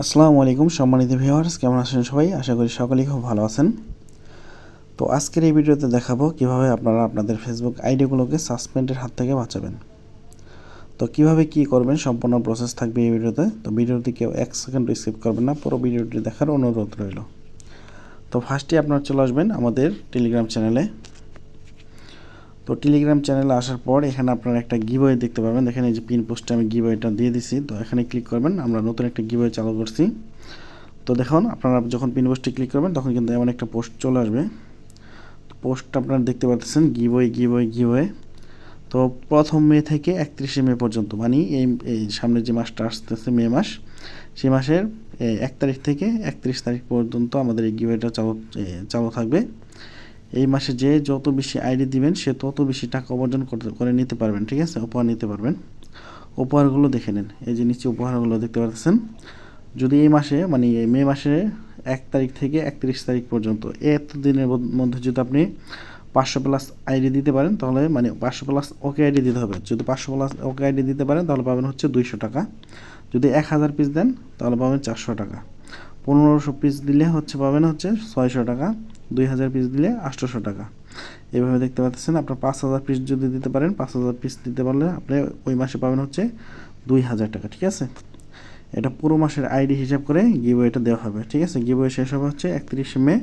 আসসালামু আলাইকুম সম্মানিত ভিউয়ার্স, কেমন আছেন সবাই? আশা করি সকলেই খুব ভালো আছেন। তো আজকের এই ভিডিওতে দেখাবো কীভাবে আপনারা আপনাদের ফেসবুক আইডিগুলোকে সাসপেন্ডের হাত থেকে বাঁচাবেন। তো কীভাবে কি করবেন, সম্পূর্ণ প্রসেস থাকবে এই ভিডিওতে। তো ভিডিওটি কেউ এক সেকেন্ড স্কিপ করবেন না, পুরো ভিডিওটি দেখার অনুরোধ রইল। তো ফার্স্টে আপনারা চলে আসবেন আমাদের টেলিগ্রাম চ্যানেলে তো টেলিগ্রাম চ্যানেলে আসার পর এখানে আপনারা একটা গিবই দেখতে পাবেন। দেখেন এই যে পিন পোস্টে আমি গিবইটা দিয়ে দিছি। তো এখানে ক্লিক করবেন। আমরা নতুন একটা গিবই চালু করছি। তো দেখুন, আপনারা যখন পিন পোস্টে ক্লিক করবেন, তখন কিন্তু এমন একটা পোস্ট চলে আসবে। পোস্টটা আপনারা দেখতে পাচ্ছেন গিবই গিবই গিবই তো প্রথম মে থেকে একত্রিশে মে পর্যন্ত মানে এই এই সামনে যে মাসটা আসতেছে, মে মাস সেই মাসের এক তারিখ থেকে একত্রিশ তারিখ পর্যন্ত আমাদের এই গিবইটা চালু চালু থাকবে। এই মাসে যে যত বেশি আইডি দিবেন, সে তত বেশি টাকা উপার্জন করে নিতে পারবেন, ঠিক আছে? উপহার নিতে পারবেন। উপহারগুলো দেখে নেন। এই যে নিচে উপহারগুলো দেখতে পাচ্ছেন। যদি এই মাসে মানে মে মাসে এক তারিখ থেকে একত্রিশ তারিখ পর্যন্ত এত দিনের মধ্যে যদি আপনি পাঁচশো প্লাস আইডি দিতে পারেন, তাহলে মানে পাঁচশো প্লাস ওকে আইডি দিতে হবে। যদি পাঁচশো প্লাস ওকে আইডি দিতে পারেন, তাহলে পাবেন হচ্ছে দুইশো টাকা। যদি এক হাজার পিস দেন, তাহলে পাবেন চারশো টাকা। পনেরোশো পিস দিলে হচ্ছে পাবেন হচ্ছে ছয়শো টাকা, দুই হাজার পিস দিলে আটশোশো টাকা। এভাবে দেখতে পাচ্ছেন, আপনার পাঁচ হাজার পিস যদি দিতে পারেন, পাঁচ হাজার পিস দিতে পারলে আপনি ওই মাসে পাবেন হচ্ছে দুই হাজার টাকা, ঠিক আছে? এটা পুরো মাসের আইডি হিসাব করে গিবওয়েটা দেওয়া হবে, ঠিক আছে? গিবওয়ে শেষ হবে হচ্ছে একত্রিশে মে।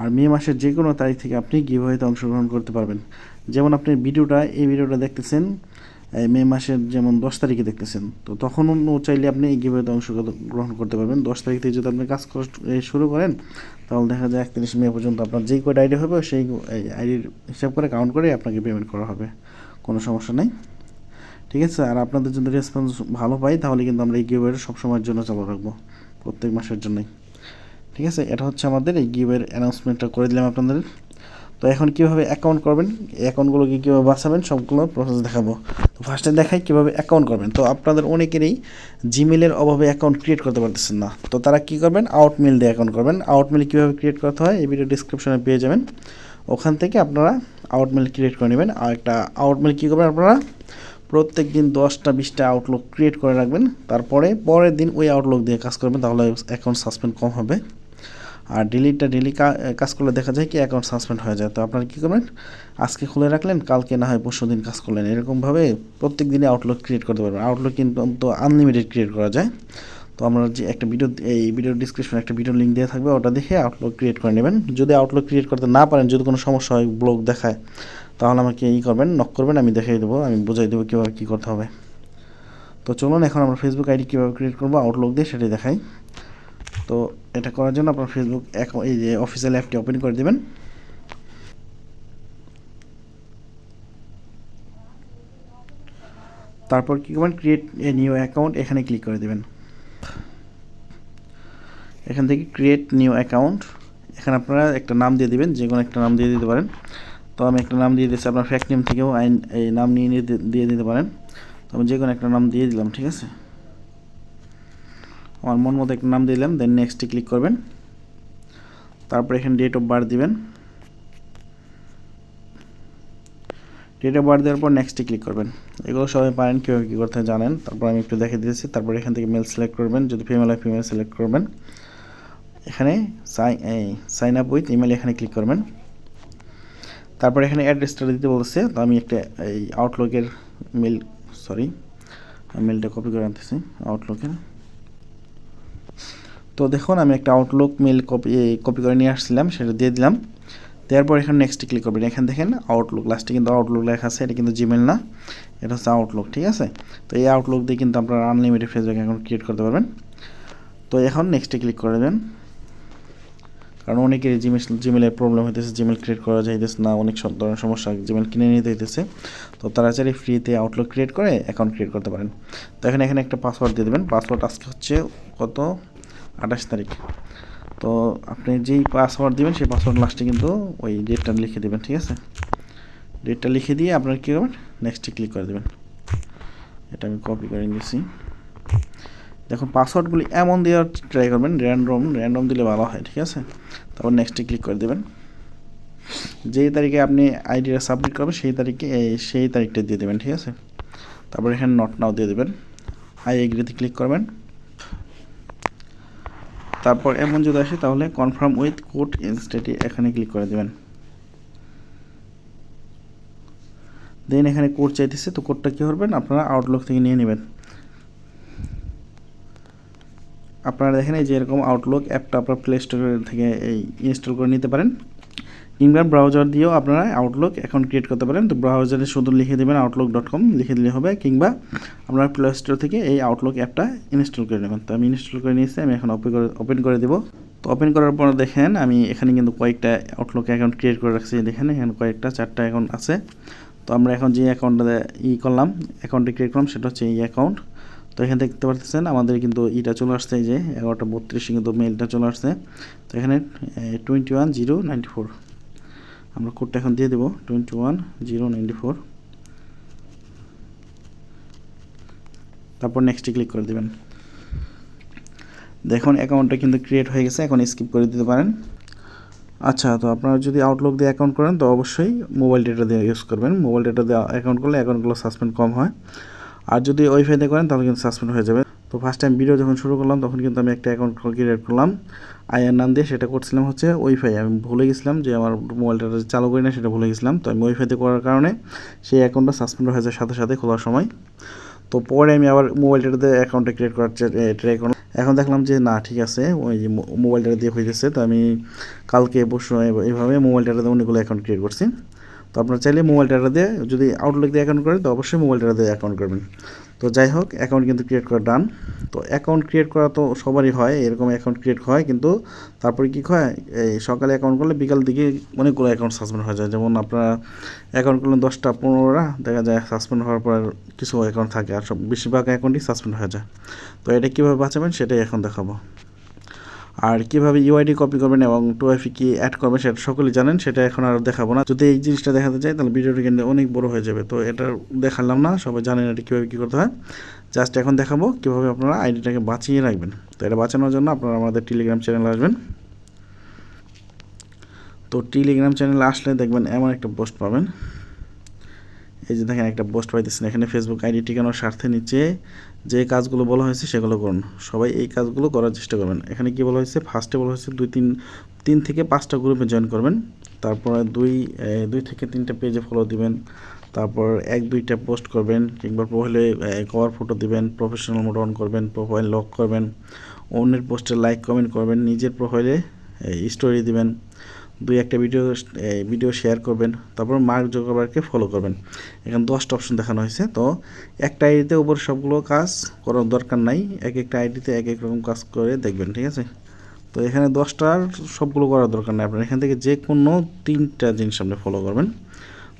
আর মে মাসের যে কোনো তারিখ থেকে আপনি গিবওয়েতে অংশগ্রহণ করতে পারবেন। যেমন আপনি ভিডিওটা, এই ভিডিওটা দেখতেছেন মে মাসের যেমন দশ তারিখে দেখতেছেন, তো তখন চাইলে আপনি এই গিভওয়েতে অংশগ্রহণ করতে পারবেন। দশ তারিখ থেকে যদি আপনি কাজ করা শুরু করেন, তাহলে দেখা যায় একত্রিশ মে পর্যন্ত আপনার যেই কয়টা আইডি হবে, সেই আইডির হিসাব করে কাউন্ট করে আপনাকে পেমেন্ট করা হবে। কোনো সমস্যা নেই। ঠিক আছে? আর আপনাদের যদি রেসপন্স ভালো পাই, তাহলে কিন্তু আমরা এই গিভওয়ের সবসময়ের জন্য চালু রাখব। প্রত্যেক মাসের জন্যই। ঠিক আছে? এটা হচ্ছে আমাদের এই গিভের অ্যানাউন্সমেন্টটা করে দিলাম আপনাদের। তো এখন কীভাবে অ্যাকাউন্ট করবেন? অ্যাকাউন্টগুলোকে কীভাবে বাঁচাবেন? সবগুলো প্রসেস দেখাবো। তো ফার্স্টে দেখাই কীভাবে অ্যাকাউন্ট করবেন। তো আপনাদের অনেকেরই জিমেলের অভাবে অ্যাকাউন্ট ক্রিয়েট করতে পারতেছেন না। তো তারা কী করবেন? আউটমেল দিয়ে অ্যাকাউন্ট করবেন। আউটমেল কীভাবে ক্রিয়েট করতে হয়? এই ভিডিও ডিসক্রিপশনে পেয়ে যাবেন। ওখান থেকে আপনারা আউটমেল ক্রিয়েট করে নেবেন। আর একটা আউটমেল কী করবেন আপনারা? প্রত্যেক দিন দশটা বিশটা আউটলুক ক্রিয়েট করে রাখবেন। তারপরে পরের দিন ওই আউটলুক দিয়ে কাজ করবেন। তাহলে অ্যাকাউন্ট সাসপেন্ড কম হবে। আর ডিলিটটা ডেলি কাজ করলে দেখা যায় কি অ্যাকাউন্ট সাসপেন্ড হয়ে যায়। তো আপনারা কী করবেন? আজকে খুলে রাখলেন, কালকে না হয় পরশু দিন কাজ করলেন। এরকমভাবে প্রত্যেক দিনে আউটলুক ক্রিয়েট করতে পারবেন। আউটলুক কিন্তু আনলিমিটেড ক্রিয়েট করা যায়। তো আমরা যে একটা ভিডিও এই ভিডিও ডিসক্রিপশনে একটা ভিডিও লিঙ্ক দেওয়া থাকবে, ওটা দেখে আউটলুক ক্রিয়েট করে নেবেন। যদি আউটলুক ক্রিয়েট করতে না পারেন, যদি কোনো সমস্যা হয় ব্লগ দেখায়, তাহলে আমাকে ই করবেন নক করবেন, আমি দেখিয়ে দেবো, আমি বুঝাই দেবো কীভাবে কী করতে হবে। তো চলুন, এখন আমরা ফেসবুক আইডি কীভাবে ক্রিয়েট করব আউটলুক দিয়ে সেটাই দেখাই। তো এটা করার জন্য আপনার ফেসবুক এই যে অফিসিয়াল অ্যাপটি ওপেন করে দেবেন। তারপর কী করবেন? ক্রিয়েট এ নিউ অ্যাকাউন্ট এখানে ক্লিক করে দেবেন। এখান থেকে ক্রিয়েট নিউ অ্যাকাউন্ট এখানে আপনারা একটা নাম দিয়ে দিবেন, যে কোনো একটা নাম দিয়ে দিতে পারেন। তো আমি একটা নাম দিয়ে দিচ্ছি আপনার ফ্যাক্ট নেম থেকেও আইন এই নাম নিয়ে দিয়ে দিতে পারেন। তো আমি যে কোনো একটা নাম দিয়ে দিলাম, ঠিক আছে? আমার মন মতো একটা নাম দিলাম দেন নেক্সটে ক্লিক করবেন। তারপর এখানে ডেট অফ বার্থ দিবেন। ডেট অফ বার্থ দেওয়ার পর নেক্সটে ক্লিক করবেন। এগুলো সবাই পারেন, কীভাবে কী করতে জানেন। তারপর আমি একটু দেখে দিয়েছি, তারপর এখান থেকে মেল সিলেক্ট করবেন, যদি ফিমেল হয় ফিমেল সিলেক্ট করবেন। এখানে সাইন আপ উইথ ইমেল এখানে ক্লিক করবেন। তারপর এখানে অ্যাড্রেসটা দিতে বলছে তো আমি একটা, এই আউটলুকের মেল সরি মেলটা কপি করে আনতেছি আউটলুকের তো দেখুন, আমি একটা আউটলুক মেল কপি কপি করে নিয়ে আসছিলাম, সেটা দিয়ে দিলাম। দেওয়ার এখানে নেক্সটে ক্লিক করবেন। এখানে দেখেন আউটলুক লাস্টে কিন্তু আউটলুক লেখা আছে, এটা কিন্তু জিমেল না, এটা হচ্ছে আউটলুক ঠিক আছে? তো এই আউটলুক দিয়ে কিন্তু আপনারা আনলিমিটেড ফেসবুক অ্যাকাউন্ট ক্রিয়েট করতে পারবেন। তো এখন নেক্সটে ক্লিক করে দেন। কারণ অনেকের জিমেল জিমেলের প্রবলেম হইতেছে জিমেল ক্রিয়েট করা যাইতেছে না, অনেক সব ধরনের সমস্যা জিমেল কিনে নিতে হইতেছে। তো তারা চাইলে ফ্রিতে আউটলুক ক্রিয়েট করে অ্যাকাউন্ট ক্রিয়েট করতে পারেন। তো এখানে এখানে একটা পাসওয়ার্ড দিয়ে দেবেন। পাসওয়ার্ড আজকে হচ্ছে কত? আঠাশ তারিখ। তো আপনি যেই পাসওয়ার্ড দেবেন, সেই পাসওয়ার্ড লাস্টে কিন্তু ওই ডেটটা লিখে দেবেন, ঠিক আছে? ডেটটা লিখে দিয়ে আপনার কী করবেন? নেক্সটে ক্লিক করে দেবেন। এটা আমি কপি করে নিয়েছি। দেখুন পাসওয়ার্ডগুলি এমন দেওয়ার ট্রাই করবেন র্যান্ডম র্যান্ডম দিলে ভালো হয়, ঠিক আছে? তারপর নেক্সটে ক্লিক করে দেবেন। যেই তারিখে আপনি আইডিটা সাবমিট করবেন, সেই তারিখে সেই তারিখটা দিয়ে দেবেন, ঠিক আছে? তারপর এখানে নট নাও দিয়ে দেবেন। আই এগ্রিতে ক্লিক করবেন। তারপর এমন যদি আসে, তাহলে কনফার্ম উইথ কোড ইনস্টেটি এখানে ক্লিক করে দেবেন। দেন এখানে কোড চাইতেছে, তো কোডটা কী করবেন? আপনারা আউটলুক থেকে নিয়ে নেবেন। আপনারা দেখেন এই যে এরকম আউটলুক অ্যাপটা আপনার প্লে স্টোর থেকে এই ইনস্টল করে নিতে পারেন। কিংবা ব্রাউজার দিয়েও আপনারা আউটলুক অ্যাকাউন্ট ক্রিয়েট করতে পারেন। তো ব্রাউজারে শুধু লিখে দেবেন আউটলুক ডট কম লিখে দিলে হবে। কিংবা আপনারা প্লে স্টোর থেকে এই আউটলুক অ্যাপটা ইনস্টল করে নেবেন। তো আমি ইনস্টল করে নিয়েছি, আমি এখন ওপেন করে ওপেন করে দেবো। তো ওপেন করার পর দেখেন, আমি এখানে কিন্তু কয়েকটা আউটলুক অ্যাকাউন্ট ক্রিয়েট করে রাখছি। দেখেন, এখানে কয়েকটা, চারটা অ্যাকাউন্ট আছে। তো আমরা এখন যে অ্যাকাউন্টটা ই করলাম অ্যাকাউন্টটি ক্রিয়েট করলাম, সেটা হচ্ছে এই অ্যাকাউন্ট তো এখানে দেখতে পাচ্ছেন আমাদের কিন্তু ইটা চলে আসছে যে এগারোটা বত্রিশে কিন্তু মেলটা চলে আসছে। তো এখানে twenty one zero ninety four আমরা কোডটা এখন দিয়ে দেবো twenty one zero ninety four তারপর নেক্সটে ক্লিক করে দেবেন। দেখুন অ্যাকাউন্টটা কিন্তু ক্রিয়েট হয়ে গেছে, এখন স্কিপ করে দিতে পারেন। আচ্ছা তো আপনারা যদি আউটলুক দিয়ে অ্যাকাউন্ট করেন, তো অবশ্যই মোবাইল ডেটা দিয়ে ইউজ করবেন। মোবাইল ডেটা দিয়ে অ্যাকাউন্ট করলে অ্যাকাউন্টগুলো সাসপেন্ড কম হয়। আর যদি ওয়াইফাই দিয়ে করেন, তাহলে কিন্তু সাসপেন্ড হয়ে যাবে। তো ফার্স্ট টাইম ভিডিও যখন শুরু করলাম, তখন কিন্তু আমি একটা অ্যাকাউন্ট ক্রিয়েট করলাম। আয়ার নাম দিয়ে সেটা করছিলাম হচ্ছে ওয়াইফাই আমি ভুলে গেছিলাম যে আমার মোবাইলটা চালু করি না, সেটা ভুলে গেছিলাম। তো আমি ওয়াইফাইতে করার কারণে সেই অ্যাকাউন্টটা সাসপেন্ড হয়ে যায় সাথে সাথে খোলার সময়। তো পরে আমি আবার মোবাইলটাতে অ্যাকাউন্টটা ক্রিয়েট করার ট্রাই করলাম। এখন দেখলাম যে না, ঠিক আছে, ওই যে মোবাইলটা দিয়ে হয়ে তো আমি কালকে, পরশু এইভাবে মোবাইলটাতে অনেকগুলো অ্যাকাউন্ট ক্রিয়েট করছি। তো আপনারা চাইলে মোবাইল ডাটা দিয়ে যদি আউটলুক দিয়ে অ্যাকাউন্ট করেন, তো অবশ্যই মোবাইল ডাটা দিয়ে অ্যাকাউন্ট করবেন। তো যাই হোক অ্যাকাউন্ট কিন্তু ক্রিয়েট করা ডান তো অ্যাকাউন্ট ক্রিয়েট করা তো সবারই হয়, এরকম অ্যাকাউন্ট ক্রিয়েট হয়, কিন্তু তারপরে কী হয়, এই সকালে অ্যাকাউন্ট করলে বিকাল দিকে অনেকগুলো অ্যাকাউন্ট সাসপেন্ড হয়ে যায়। যেমন আপনারা অ্যাকাউন্ট করলেন দশটা, পনেরোটা, দেখা যায় সাসপেন্ড হওয়ার পর কিছু অ্যাকাউন্ট থাকে, আর সব বেশিরভাগ অ্যাকাউন্টই সাসপেন্ড হয়ে যায়। তো এটা কীভাবে বাঁচাবেন, সেটাই এখন দেখাবো। আর কীভাবে ইউআইডি কপি করবেন এবং টু আইফি কি অ্যাড করবেন সেটা সকলেই জানেন, সেটা এখন আর দেখাবো না। যদি এই জিনিসটা দেখাতে চাই, তাহলে ভিডিওটি কিন্তু অনেক বড় হয়ে যাবে। তো এটা দেখালাম না, সবাই জানেন এটা কীভাবে কী করতে হয়। জাস্ট এখন দেখাবো কীভাবে আপনারা আইডিটাকে বাঁচিয়ে রাখবেন। তো এটা বাঁচানোর জন্য আপনারা আমাদের টেলিগ্রাম চ্যানেলে আসবেন। তো টেলিগ্রাম চ্যানেলে আসলে দেখবেন এমন একটা পোস্ট পাবেন। এই যে দেখেন একটা পোস্ট পাইতেছেন, এখানে ফেসবুক আইডি ঠিকানোর স্বার্থে নিচে যে কাজগুলো বলা হয়েছে সেগুলো করুন। সবাই এই কাজগুলো করার চেষ্টা করবেন। এখানে কি বলা হয়েছে? ফার্স্টে বলা হয়েছে দুই, তিন তিন থেকে পাঁচটা গ্রুপে জয়েন করবেন। তারপরে দুই দুই থেকে তিনটা পেজে ফলো দিবেন। তারপর এক, দুইটা পোস্ট করবেন কিংবা প্রোফাইলে কভার ফটো দিবেন প্রফেশনাল মোড অন করবেন প্রোফাইল লক করবেন। অন্যের পোস্টে লাইক কমেন্ট করবেন, নিজের প্রোফাইলে স্টোরি দিবেন। দুই একটা ভিডিও ভিডিও শেয়ার করবেন, তারপর মার্ক জোগাবারকে ফলো করবেন। এখানে দশটা অপশন দেখানো হয়েছে। তো একটা আইডিতে উপর সবগুলো কাজ করার দরকার নাই। এক একটা আইডিতে এক এক রকম কাজ করে দেখবেন, ঠিক আছে? তো এখানে দশটার সবগুলো করার দরকার নেই আপনার। এখান থেকে যে কোনো তিনটা জিনিস আপনি ফলো করবেন।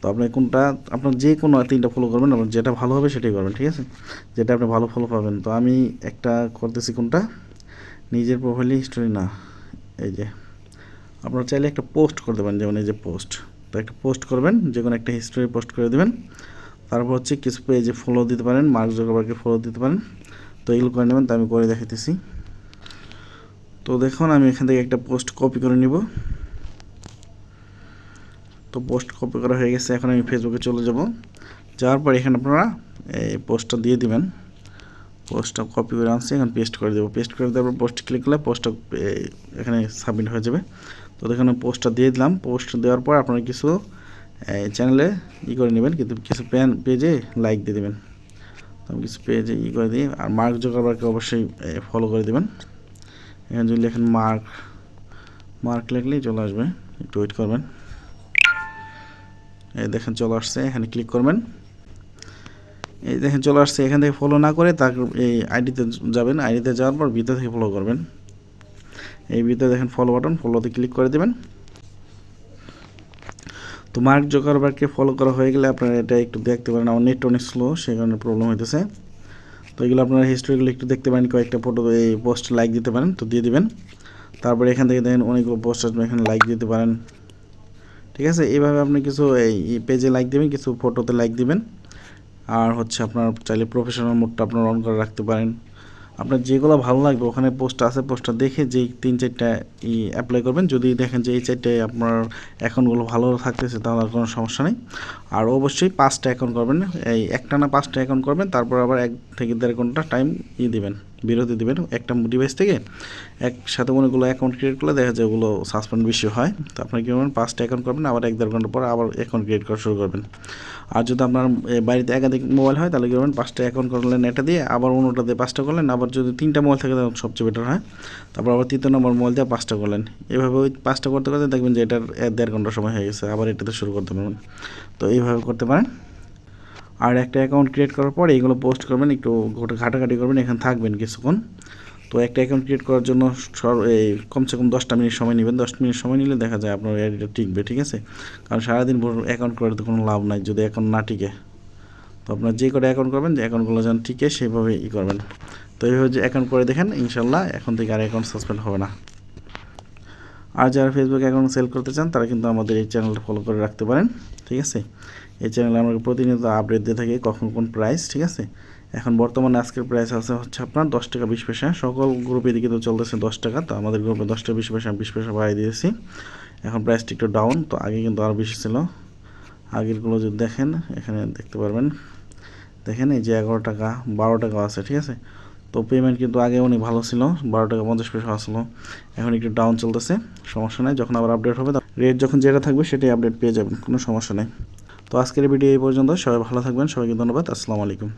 তো আপনি কোনটা, আপনার যে কোনো তিনটা ফলো করবেন, আপনার যেটা ভালো হবে সেটাই করবেন, ঠিক আছে? যেটা আপনি ভালো ফলো পাবেন। তো আমি একটা করতেছি কোনটা? নিজের প্রোফাইলে হিস্টোরি না। এই যে। আপনারা চাইলে একটা পোস্ট করতে পারেন যেমন এই যে পোস্ট তো একটা পোস্ট করবেন, যে কোনো একটা হিস্টোরি পোস্ট করে দেবেন। তারপর হচ্ছে কিছু পেজে ফলো দিতে পারেন মার্ক জোগাবারকে ফলো দিতে পারেন। তো এগুলো করে নেবেন, তো আমি করে দেখাইতেছি। তো দেখুন, আমি এখান থেকে একটা পোস্ট কপি করে নিব। তো পোস্ট কপি করা হয়ে গেছে, এখন আমি ফেসবুকে চলে যাব। যাওয়ার পর এখানে আপনারা এই পোস্টটা দিয়ে দিবেন। পোস্টটা কপি করে আনছি, এখন পেস্ট করে দেবো। পেস্ট করে দেওয়ার পর পোস্ট ক্লিক করলে পোস্টটা এখানে সাবমিট হয়ে যাবে। তো দেখুন পোস্টটা দিয়ে দিলাম। পোস্ট দেওয়ার পর আপনারা কিছু চ্যানেলে ই করে নেবেন, কিন্তু কিছু প্যান পেজে লাইক দিয়ে দেবেন। আমি কিছু পেজে ই করে দিই, আর মার্ক জোগাবারকে অবশ্যই ফলো করে দেবেন। এখানে যদি লেখেন মার্ক মার্ক লিখলেই চলে আসবে, একটু ওয়েট করবেন। এই দেখেন, চলে আসছে, এখানে ক্লিক করবেন। এই দেখেন, চলে আসছে, এখান থেকে ফলো না করে তার, এই আইডিতে যাবেন আইডিতে যাওয়ার পর ভিতর থেকে ফলো করবেন। এই ভিতরে দেখেন ফলো বাটন ফলোতে ক্লিক করে দেবেন। তো মার্ক জোকারবারকে ফলো করা হয়ে গেলে আপনারা এটা একটু দেখতে পারেন। আমার নেট অনেক স্লো সেই কারণে প্রবলেম হইতেছে। তো এগুলো আপনারা হিস্ট্রিগুলো একটু দেখতে পারেন, কয়েকটা ফটো এই পোস্ট লাইক দিতে পারেন, তো দিয়ে দিবেন। তারপরে এখান থেকে দেখেন অনেকগুলো পোস্ট আপনি এখানে লাইক দিতে পারেন। ঠিক আছে? এইভাবে আপনি কিছু, এই পেজে লাইক দেবেন, কিছু ফটোতে লাইক দিবেন। আর হচ্ছে আপনার চাইলে প্রফেশনাল মোডটা আপনার অন করে রাখতে পারেন। আপনার যেগুলো ভালো লাগবে, ওখানে পোস্ট আছে পোস্টটা দেখে যেই তিন চারটা ই অ্যাপ্লাই করবেন। যদি দেখেন যে এই চারটে আপনার অ্যাকাউন্টগুলো ভালো থাকতেছে, তাহলে কোনো সমস্যা নেই। আর অবশ্যই পাঁচটা অ্যাকাউন্ট করবেন, এই একটা না পাঁচটা অ্যাকাউন্ট করবেন, তারপর আবার এক থেকে দেড় ঘণ্টা টাইম ই দেবেন। বিরতি দেবেন, একটা ডিভাইস থেকে একসাথে অনেকগুলো অ্যাকাউন্ট ক্রিয়েট করলে দেখা যায় ওগুলো সাসপেন্ড বেশি হয়। তো আপনি কী করবেন, পাঁচটা অ্যাকাউন্ট করবেন, আবার এক দেড় ঘণ্টা পর আবার অ্যাকাউন্ট ক্রিয়েট করা শুরু করবেন। আর যদি আপনার বাড়িতে একাধিক মোবাইল হয়, তাহলে কী করবেন, পাঁচটা অ্যাকাউন্ট করলেন এটা দিয়ে আবার অন্যটা দিয়ে পাঁচটা করলেন, আবার যদি তিনটা মোবাইল থাকে তখন সবচেয়ে বেটার হয়। তারপর আবার তৃতীয় নম্বর মোবাইল দিয়ে পাঁচটা করলেন। এভাবে ওই পাঁচটা করতে করতে দেখবেন যে এটার এক দেড় ঘণ্টা সময় হয়ে গেছে, আবার এটাতে শুরু করতে পারবেন। তো এইভাবে করতে পারেন। আর একটা অ্যাকাউন্ট ক্রিয়েট করার পর এইগুলো পোস্ট করবেন, একটু ঘটা- ঘাটাঘাটি করবেন, এখানে থাকবেন কিছুক্ষণ। তো একটা অ্যাকাউন্ট ক্রিয়েট করার জন্য সর- এই কমসে কম দশটা মিনিট সময় নেবেন। দশ মিনিট সময় নিলে দেখা যায় আপনার আইডিটা টিকবে, ঠিক আছে? কারণ সারাদিন ভোর অ্যাকাউন্ট করার তো কোনো লাভ নাই, যদি অ্যাকাউন্ট না টিকে। তো আপনার যে করে অ্যাকাউন্ট করবেন, যে অ্যাকাউন্টগুলো যেন টিকে, সেইভাবে ই করবেন। তো এইভাবে যে অ্যাকাউন্ট করে দেখেন, ইনশাল্লাহ এখন থেকে আর অ্যাকাউন্ট সাসপেন্ড হবে না। আর যারা ফেসবুক অ্যাকাউন্ট সেল করতে চান, তারা কিন্তু আমাদের এই চ্যানেলটা ফলো করে রাখতে পারেন। ঠিক আছে? এই চ্যানেলে আমরা প্রতিনিয়ত আপডেট দিয়ে থাকি কখন কোন প্রাইস ঠিক আছে? এখন বর্তমানে আজকের প্রাইস আছে হচ্ছে আপনার দশ টাকা বিশ পয়সা। সকল গ্রুপে দিকে তো চলতেছে দশ টাকা, তো আমাদের গ্রুপে দশ টাকা বিশ পয়সা বিশ পয়সা বাড়িয়ে দিয়েছি। এখন প্রাইসটি একটু ডাউন তো আগে কিন্তু আরও বেশি ছিল। আগেরগুলো যদি দেখেন, এখানে দেখতে পারবেন। দেখেন এই যে এগারো টাকা, বারো টাকা আছে, ঠিক আছে? তো পেমেন্ট কিন্তু আগে অনেক ভালো ছিল, বারো টাকা পঞ্চাশ পয়সা আসলো। এখন একটু ডাউন চলতেছে, সমস্যা নেই, যখন আবার আপডেট হবে রেট যখন যেটা থাকবে সেটাই আপডেট পেয়ে যাবেন, কোনো সমস্যা নেই। তো আজকের ভিডিও এই পর্যন্ত, সবাই ভালো থাকবেন, সবাইকে ধন্যবাদ, আসসালামু আলাইকুম।